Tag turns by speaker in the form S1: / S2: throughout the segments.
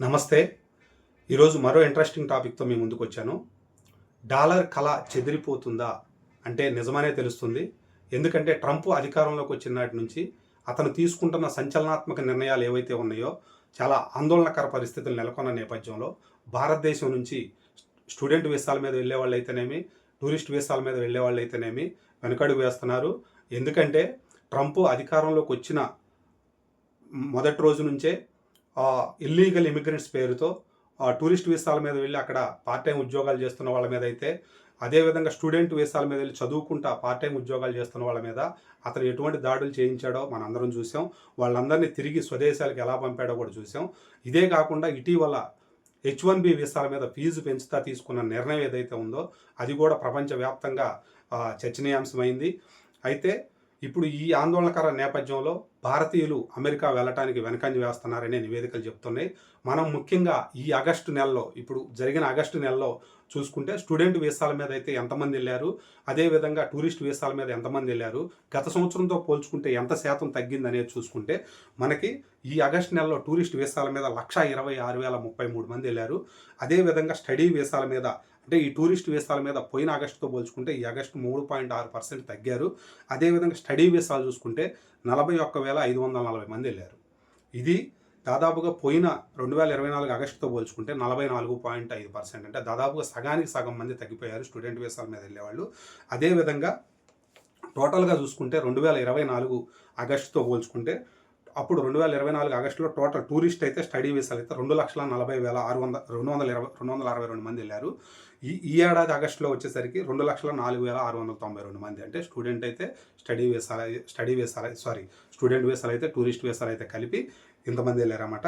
S1: నమస్తే. ఈరోజు మరో ఇంట్రెస్టింగ్ టాపిక్తో మీ ముందుకు వచ్చాను. డాలర్ కళ చెదిరిపోతుందా? అంటే నిజమనే తెలుస్తుంది. ఎందుకంటే ట్రంప్ అధికారంలోకి వచ్చిన నాటి నుంచి అతను తీసుకుంటున్న సంచలనాత్మక నిర్ణయాలు ఏవైతే ఉన్నాయో చాలా ఆందోళనకర పరిస్థితులు నెలకొన్న నేపథ్యంలో భారతదేశం నుంచి స్టూడెంట్ వీసాల మీద వెళ్ళే వాళ్ళు అయితేనేమి టూరిస్ట్ వీసాల మీద వెళ్ళే వాళ్ళు అయితేనేమి వెనకడుగు వేస్తున్నారు. ఎందుకంటే ట్రంప్ అధికారంలోకి వచ్చిన మొదటి రోజు నుంచే ఇల్లీగల్ ఇమిగ్రెంట్స్ పేరుతో టూరిస్ట్ వీసాల మీద వెళ్ళి అక్కడ పార్ట్ టైం ఉద్యోగాలు చేస్తున్న వాళ్ళ మీద అయితే అదేవిధంగా స్టూడెంట్ వీసాల మీద వెళ్ళి చదువుకుంటా పార్ట్ టైం ఉద్యోగాలు చేస్తున్న వాళ్ళ మీద అతను ఎటువంటి దాడులు చేయించాడో మనందరం చూసాం. వాళ్ళందరినీ తిరిగి స్వదేశాలకు ఎలా పంపాడో కూడా చూసాం. ఇదే కాకుండా ఇటీవల హెచ్ వన్ బి వీసాల మీద ఫీజు పెంచుతా తీసుకున్న నిర్ణయం ఏదైతే ఉందో అది కూడా ప్రపంచవ్యాప్తంగా చర్చనీయాంశమైంది. అయితే ఇప్పుడు ఈ ఆందోళనకర నేపథ్యంలో భారతీయులు అమెరికా వెళ్ళటానికి వెనకంజ వేస్తున్నారనే నివేదికలు చెప్తున్నాయి. మనం ముఖ్యంగా ఈ ఆగస్టు నెలలో ఇప్పుడు జరిగిన ఆగస్టు నెలలో చూసుకుంటే స్టూడెంట్ వీసాల మీద అయితే ఎంతమంది వెళ్ళారు అదేవిధంగా టూరిస్ట్ వీసాల మీద ఎంతమంది వెళ్ళారు గత సంవత్సరంతో పోల్చుకుంటే ఎంత శాతం తగ్గింది అనేది చూసుకుంటే మనకి ఈ ఆగస్టు నెలలో టూరిస్ట్ వీసాల మీద లక్ష ఇరవై ఆరు వేల ముప్పై మూడు మంది వెళ్ళారు. అదేవిధంగా స్టడీ వీసాల మీద అంటే ఈ టూరిస్ట్ వీసాల మీద పోయిన ఆగస్టుతో పోల్చుకుంటే ఈ ఆగస్టు మూడు పాయింట్ ఆరు పర్సెంట్ తగ్గారు. అదేవిధంగా స్టడీ వీసాలు చూసుకుంటే నలభై ఒక్క వేల ఐదు వందల నలభై మంది వెళ్ళారు. ఇది దాదాపుగా పోయిన రెండు వేల ఇరవై నాలుగు ఆగస్టుతో పోల్చుకుంటే నలభై నాలుగు పాయింట్ ఐదు పర్సెంట్. అంటే దాదాపుగా సగానికి సగం మంది తగ్గిపోయారు స్టూడెంట్ వీసాల మీద వెళ్ళేవాళ్ళు. అదేవిధంగా టోటల్గా చూసుకుంటే రెండు వేల ఇరవై నాలుగు ఆగస్టుతో పోల్చుకుంటే అప్పుడు రెండు వేల ఇరవై నాలుగు ఆగస్టులో టోటల్ టూరిస్ట్ అయితే స్టడీ వీసాలు అయితే రెండు లక్షల నలభై వేల ఆరు వందల రెండు వందల ఇరవై రెండు వందల అరవై రెండు మంది వెళ్ళారు. ఈ ఈ ఏడాది ఆగస్టులో వచ్చేసరికి రెండు లక్షల నాలుగు వేల ఆరు వందల తొంభై రెండు మంది అంటే స్టూడెంట్ అయితే స్టడీ వీసాలు స్టడీ వీసాలు సారీ స్టూడెంట్ వీసాలు అయితే టూరిస్ట్ వీసాలు అయితే కలిపి ఇంతమంది వెళ్ళారన్నమాట.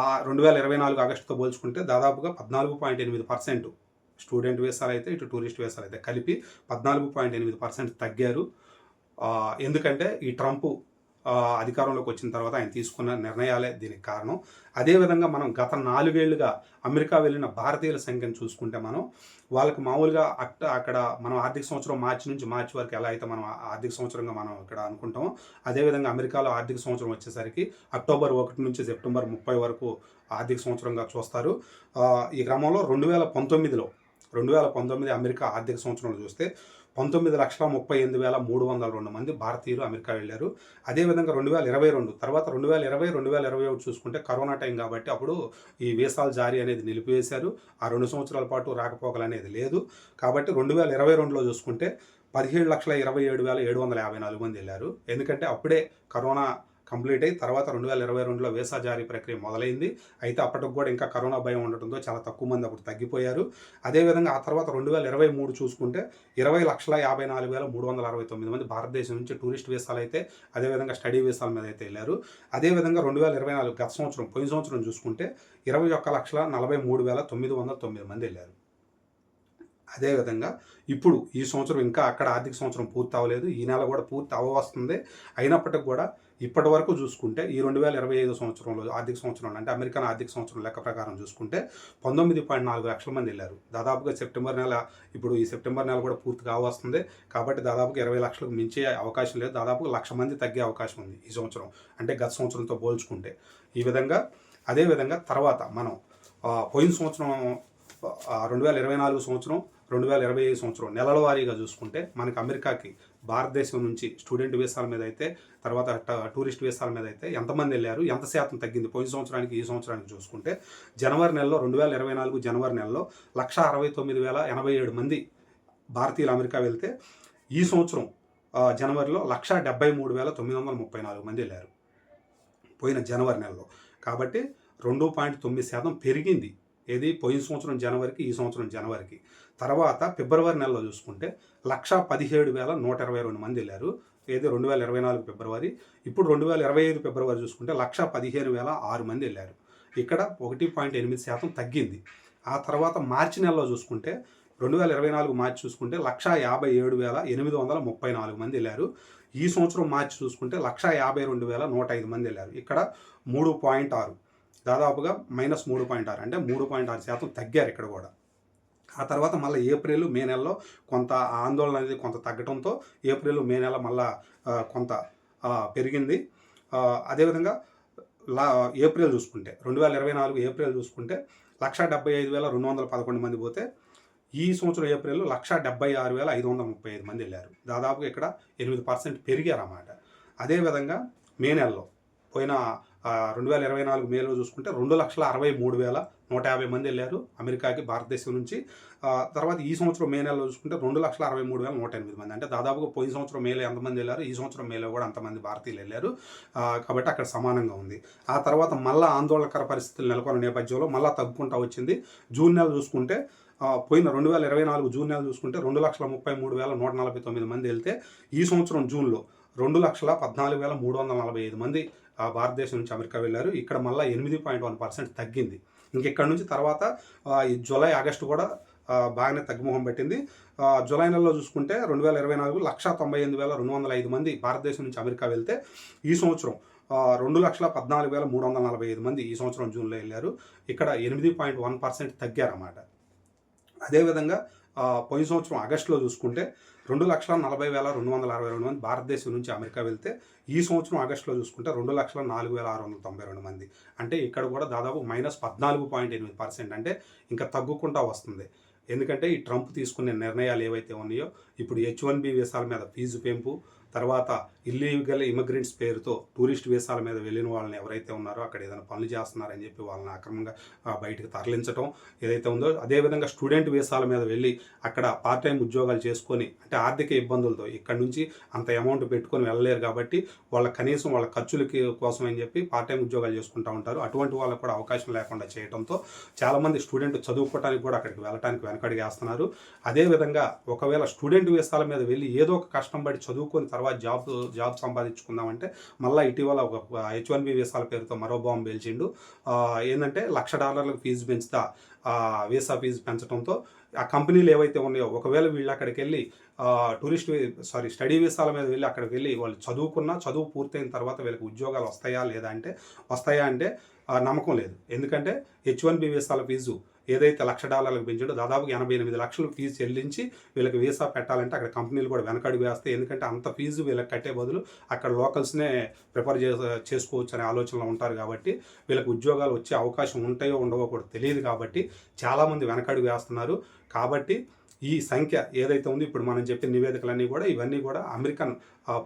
S1: ఆ రెండు వేల ఇరవై నాలుగు ఆగస్టుతో పోల్చుకుంటే దాదాపుగా పద్నాలుగు పాయింట్ ఎనిమిది పర్సెంట్ స్టూడెంట్ వీసాలు అయితే ఇటు టూరిస్ట్ వీసాలు అయితే కలిపి పద్నాలుగు పాయింట్ ఎనిమిది పర్సెంట్ తగ్గారు. ఎందుకంటే ఈ ట్రంప్ అధికారంలోకి వచ్చిన తర్వాత ఆయన తీసుకున్న నిర్ణయాలే దీనికి కారణం. అదేవిధంగా మనం గత నాలుగేళ్ళుగా అమెరికా వెళ్ళిన భారతీయుల సంఖ్యను చూసుకుంటే మనం వాళ్ళకి మామూలుగా అక్కడ అక్కడ మనం ఆర్థిక సంవత్సరం మార్చి నుంచి మార్చి వరకు ఎలా అయితే మనం ఆర్థిక సంవత్సరంగా మనం ఇక్కడ అనుకుంటామో అదేవిధంగా అమెరికాలో ఆర్థిక సంవత్సరం వచ్చేసరికి అక్టోబర్ ఒకటి నుంచి సెప్టెంబర్ ముప్పై వరకు ఆర్థిక సంవత్సరంగా చూస్తారు. ఈ క్రమంలో రెండు వేల పంతొమ్మిదిలో రెండు వేల పంతొమ్మిది అమెరికా ఆర్థిక సంవత్సరంలో చూస్తే పంతొమ్మిది లక్షల ముప్పై ఎనిమిది వేల మూడు వందల రెండు మంది భారతీయులు అమెరికా వెళ్ళారు. అదేవిధంగా రెండు వేల ఇరవై రెండు తర్వాత రెండు వేల ఇరవై రెండు వేల ఇరవై ఒకటి చూసుకుంటే కరోనా టైం కాబట్టి అప్పుడు ఈ వీసాలు జారీ అనేది నిలిపివేశారు. ఆ రెండు సంవత్సరాల పాటు రాకపోకలు అనేది లేదు. కాబట్టి రెండు వేల ఇరవై రెండులో చూసుకుంటే పదిహేడు లక్షల ఇరవై ఏడు వేల ఏడు వందల యాభై నాలుగు మంది వెళ్ళారు. ఎందుకంటే అప్పుడే కరోనా కంప్లీట్ అయ్యి తర్వాత రెండు వేల ఇరవై రెండులో వీసా జారీ ప్రక్రియ మొదలైంది. అయితే అప్పటికి కూడా ఇంకా కరోనా భయం ఉండటంతో చాలా తక్కువ మంది అప్పుడు తగ్గిపోయారు. అదేవిధంగా ఆ తర్వాత రెండు వేల ఇరవై మూడు చూసుకుంటే ఇరవై లక్షల యాభై నాలుగు వేల మూడు వందల అరవై తొమ్మిది మంది భారతదేశం నుంచి టూరిస్ట్ వీసాలు అయితే అదేవిధంగా స్టడీ వీసాల మీద అయితే వెళ్ళారు. అదేవిధంగా రెండు వేల ఇరవై నాలుగు గత సంవత్సరం పోయిన సంవత్సరం చూసుకుంటే ఇరవై ఒక్క లక్షల నలభై మూడు వేల తొమ్మిది వందల తొమ్మిది మంది వెళ్ళారు. అదేవిధంగా ఇప్పుడు ఈ సంవత్సరం ఇంకా అక్కడ ఆర్థిక సంవత్సరం పూర్తి అవ్వలేదు. ఈ నెల కూడా పూర్తి అవ్వవస్తుంది. అయినప్పటికీ కూడా ఇప్పటి వరకు చూసుకుంటే ఈ రెండు వేల ఇరవై ఐదు సంవత్సరంలో ఆర్థిక సంవత్సరం అంటే అమెరికన్ ఆర్థిక సంవత్సరం లెక్క ప్రకారం చూసుకుంటే పంతొమ్మిది పాయింట్ నాలుగు లక్షల మంది వెళ్ళారు. దాదాపుగా సెప్టెంబర్ నెల ఇప్పుడు ఈ సెప్టెంబర్ నెల కూడా పూర్తి కావస్తుంది. కాబట్టి దాదాపుగా ఇరవై లక్షలకు మించే అవకాశం లేదు. దాదాపు లక్ష మంది తగ్గే అవకాశం ఉంది ఈ సంవత్సరం. అంటే గత సంవత్సరంతో పోల్చుకుంటే. ఈ విధంగా అదేవిధంగా తర్వాత మనం పోయిన సంవత్సరం రెండు వేల ఇరవై నాలుగు సంవత్సరం రెండు వేల ఇరవై ఐదు సంవత్సరం నెలల వారీగా చూసుకుంటే మనకి అమెరికాకి భారతదేశం నుంచి స్టూడెంట్ వీసాల మీద అయితే తర్వాత టూరిస్ట్ వీసాల మీద అయితే ఎంతమంది వెళ్ళారు ఎంత శాతం తగ్గింది? పోయిన సంవత్సరానికి ఈ సంవత్సరానికి చూసుకుంటే జనవరి నెలలో రెండు వేల ఇరవై నాలుగు జనవరి నెలలో లక్ష అరవై తొమ్మిది వేల ఎనభై ఏడు మంది భారతీయులు అమెరికా వెళ్తే ఈ సంవత్సరం జనవరిలో లక్ష డెబ్బై మూడు వేల తొమ్మిది వందల ముప్పై నాలుగు మంది వెళ్ళారు. పోయిన జనవరి నెలలో. కాబట్టి రెండు పాయింట్ తొమ్మిది శాతం పెరిగింది. ఏది? పోయిన సంవత్సరం జనవరికి ఈ సంవత్సరం జనవరికి. తర్వాత ఫిబ్రవరి నెలలో చూసుకుంటే లక్ష పదిహేడు వేల నూట ఇరవై రెండు మంది వెళ్ళారు. ఏది? రెండు వేల ఇరవై నాలుగు ఫిబ్రవరి. ఇప్పుడు రెండు వేల ఇరవై ఐదు ఫిబ్రవరి చూసుకుంటే లక్ష పదిహేను వేల ఆరు మంది వెళ్ళారు. ఇక్కడ ఒకటి పాయింట్ ఎనిమిది శాతం తగ్గింది. ఆ తర్వాత మార్చి నెలలో చూసుకుంటే రెండు వేల ఇరవై నాలుగు మార్చి చూసుకుంటే లక్ష యాభై ఏడు వేల ఎనిమిది వందల ముప్పై నాలుగు మంది వెళ్ళారు. ఈ సంవత్సరం మార్చి చూసుకుంటే లక్ష యాభై రెండు వేల నూట ఐదు మంది వెళ్ళారు. ఇక్కడ మూడు పాయింట్ ఆరు. దాదాపుగా మైనస్ మూడు పాయింట్ ఆరు అంటే మూడు పాయింట్ ఆరు శాతం తగ్గారు ఇక్కడ కూడా. ఆ తర్వాత మళ్ళీ ఏప్రిల్ మే నెలలో కొంత ఆందోళన అనేది కొంత తగ్గడంతో ఏప్రిల్ మే నెల మళ్ళా కొంత పెరిగింది. అదేవిధంగా లా ఏప్రిల్ చూసుకుంటే రెండు వేల ఇరవై నాలుగు ఏప్రిల్ చూసుకుంటే లక్ష డెబ్బై ఐదు వేల రెండు వందల పదకొండు మంది పోతే ఈ సంవత్సరం ఏప్రిల్లో లక్ష డెబ్బై ఆరు వేల ఐదు వందల ముప్పై ఐదు మంది వెళ్ళారు. దాదాపుగా ఇక్కడ ఎనిమిది పర్సెంట్ పెరిగారు అన్నమాట అదేవిధంగా మే నెలలో పోయిన రెండు వేల ఇరవై నాలుగు మేలో చూసుకుంటే రెండు లక్షల అరవై మూడు వేల నూట యాభై మంది వెళ్ళారు అమెరికాకి భారతదేశం నుంచి. తర్వాత ఈ సంవత్సరం మే నెలలో చూసుకుంటే రెండు లక్షల అరవై మూడు వేల నూట ఎనిమిది మంది. అంటే దాదాపుగా పోయిన సంవత్సరం మేలో ఎంతమంది వెళ్ళారు? ఈ సంవత్సరం మేలో కూడా అంతమంది భారతీయులు వెళ్ళారు. కాబట్టి అక్కడ సమానంగా ఉంది. ఆ తర్వాత మళ్ళీ ఆందోళనకర పరిస్థితులు నెలకొన్న నేపథ్యంలో మళ్ళీ తగ్గుకుంటా వచ్చింది. జూన్ నెల చూసుకుంటే పోయిన రెండు వేల ఇరవై నాలుగు జూన్ నెల చూసుకుంటే రెండు లక్షల ముప్పై మూడు వేల నూట నలభై తొమ్మిది మంది వెళ్తే ఈ సంవత్సరం జూన్లో రెండు లక్షల పద్నాలుగు వేల మూడు వందల నలభై ఐదు మంది భారతదేశం నుంచి అమెరికా వెళ్ళారు. ఇక్కడ మళ్ళీ ఎనిమిది పాయింట్ వన్ పర్సెంట్ తగ్గింది. ఇంకెక్కడ నుంచి తర్వాత జూలై ఆగస్టు కూడా బాగానే తగ్గుముఖం పెట్టింది. జూలై నెలలో చూసుకుంటే రెండు వేల ఇరవై నాలుగు లక్ష తొంభై ఎనిమిది వేల రెండు వందల ఐదు మంది భారతదేశం నుంచి అమెరికా వెళ్తే ఈ సంవత్సరం రెండు లక్షల పద్నాలుగు వేల మూడు వందల నలభై ఐదు మంది ఈ సంవత్సరం జూన్లో వెళ్ళారు. ఇక్కడ ఎనిమిది పాయింట్ వన్ పర్సెంట్ తగ్గారన్నమాట. అదేవిధంగా పోయిన సంవత్సరం ఆగస్టులో చూసుకుంటే రెండు లక్షల నలభై వేల రెండు వందల అరవై రెండు మంది భారతదేశం నుంచి అమెరికా వెళ్తే ఈ సంవత్సరం ఆగస్టులో చూసుకుంటే రెండు లక్షల నాలుగు వేల ఆరు వందల తొంభై రెండు మంది. అంటే ఇక్కడ కూడా దాదాపు మైనస్ పద్నాలుగు పాయింట్ ఎనిమిది పర్సెంట్. అంటే ఇంకా తగ్గుకుంటా వస్తుంది. ఎందుకంటే ఈ ట్రంప్ తీసుకునే నిర్ణయాలు ఏవైతే ఉన్నాయో ఇప్పుడు హెచ్ వన్ బి వీసాల మీద ఫీజు పెంపు తర్వాత ఇల్లీగల్ ఇమిగ్రెంట్స్ పేరుతో టూరిస్ట్ వీసాల మీద వెళ్ళిన వాళ్ళని ఎవరైతే ఉన్నారో అక్కడ ఏదైనా పనులు చేస్తున్నారని చెప్పి వాళ్ళని అక్రమంగా బయటకు తరలించడం ఏదైతే ఉందో అదేవిధంగా స్టూడెంట్ వీసాల మీద వెళ్ళి అక్కడ పార్ట్ టైం ఉద్యోగాలు చేసుకొని అంటే ఆర్థిక ఇబ్బందులతో ఇక్కడ నుంచి అంత అమౌంట్ పెట్టుకొని వెళ్ళలేరు కాబట్టి వాళ్ళ కనీసం వాళ్ళ ఖర్చులకి కోసం అని చెప్పి పార్ట్ టైం ఉద్యోగాలు చేసుకుంటూ ఉంటారు. అటువంటి వాళ్ళకు కూడా అవకాశం లేకుండా చేయడంతో చాలామంది స్టూడెంట్ చదువుకోవడానికి కూడా అక్కడికి వెళ్ళడానికి వెనకడిగేస్తున్నారు అదేవిధంగా ఒకవేళ స్టూడెంట్ వీసాల మీద వెళ్ళి ఏదో ఒక కష్టం పడి చదువుకొని తర్వాత జాబ్ జాబ్ సంపాదించుకుందామంటే మళ్ళీ ఇటీవల ఒక హెచ్ వన్ బి వీసాల పేరుతో మరో బాంబు పేల్చిండు. ఏంటంటే లక్ష డాలర్లకు ఫీజు పెంచుతా వీసా ఫీజు పెంచడంతో ఆ కంపెనీలు ఏవైతే ఉన్నాయో ఒకవేళ వీళ్ళు అక్కడికి వెళ్ళి టూరిస్ట్ సారీ స్టడీ వీసాల మీద వెళ్ళి అక్కడికి వెళ్ళి వాళ్ళు చదువుకున్నా చదువు పూర్తయిన తర్వాత వీళ్ళకి ఉద్యోగాలు వస్తాయా లేదా అంటే వస్తాయా అంటే నమ్మకం లేదు. ఎందుకంటే హెచ్ వన్ బి వీసాల ఫీజు ఏదైతే లక్ష డాలర్లకు పెంచాడో దాదాపు ఎనభై ఎనిమిది లక్షలు ఫీజు చెల్లించి వీళ్ళకి వీసా పెట్టాలంటే అక్కడ కంపెనీలు కూడా వెనకడుగు వేస్తాయి. ఎందుకంటే అంత ఫీజు వీళ్ళకి కట్టే బదులు అక్కడ లోకల్స్నే ప్రిఫర్ చే చేసుకోవచ్చు అనే ఆలోచనలో ఉంటారు కాబట్టి వీళ్ళకి ఉద్యోగాలు వచ్చే అవకాశం ఉంటాయో ఉండవో కూడా తెలియదు కాబట్టి చాలామంది వెనకడుగు వేస్తున్నారు. కాబట్టి ఈ సంఖ్య ఏదైతే ఉందో ఇప్పుడు మనం చెప్పిన నివేదికలన్నీ కూడా ఇవన్నీ కూడా అమెరికన్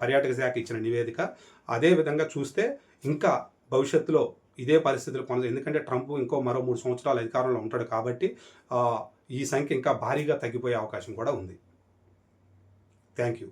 S1: పర్యాటక శాఖ ఇచ్చిన నివేదిక. అదే విధంగా చూస్తే ఇంకా భవిష్యత్తులో ఇదే పరిస్థితులు కొనసాగు ఎందుకంటే ట్రంప్ ఇంకో మరో మూడు సంవత్సరాలు అధికారంలో ఉంటాడు కాబట్టి ఈ సంఖ్య ఇంకా భారీగా తగ్గిపోయే అవకాశం కూడా ఉంది. Thank you.